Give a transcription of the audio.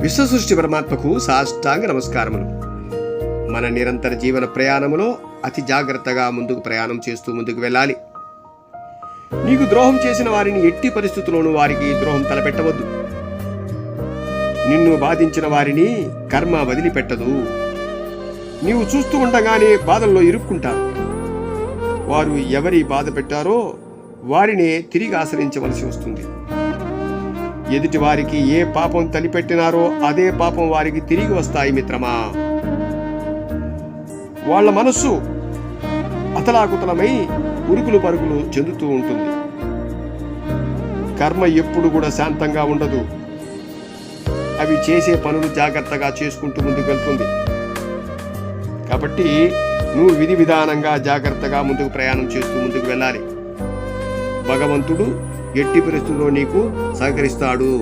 విశ్వసృష్టి పరమాత్మకు సాష్టాంగ నమస్కారములు. మన నిరంతర జీవన ప్రయాణములో అతి జాగ్రత్తగా ముందుకు ప్రయాణం చేస్తూ ముందుకు వెళ్ళాలి. నీకు ద్రోహం చేసిన వారిని ఎట్టి పరిస్థితుల్లోనూ వారికి ద్రోహం తలపెట్టవద్దు. నిన్ను బాధించిన వారిని కర్మ వదిలిపెట్టదు. నీవు చూస్తూ ఉండగానే బాధల్లో ఇరుక్కుంటారు. వారు ఎవరి బాధ పెట్టారో వారినే తిరిగి ఆశ్రయించవలసి వస్తుంది. ఎదుటి వారికి ఏ పాపం తలిపెట్టినారో అదే పాపం వారికి తిరిగి వస్తాయి మిత్రమా. వాళ్ళ మనస్సు అతలాకుతలమై ఉరుకులు పరుగులు చెందుతూ ఉంటుంది. కర్మ ఎప్పుడు కూడా శాంతంగా ఉండదు. అవి చేసే పనులు జాగ్రత్తగా చేసుకుంటూ ముందుకు వెళ్తుంది కాబట్టి నువ్వు విధి విధానంగా జాగ్రత్తగా ముందుకు ప్రయాణం చేస్తూ ముందుకు వెళ్ళాలి. భగవంతుడు ఎట్టి పరిస్థితుల్లో నీకు సహకరిస్తాడు.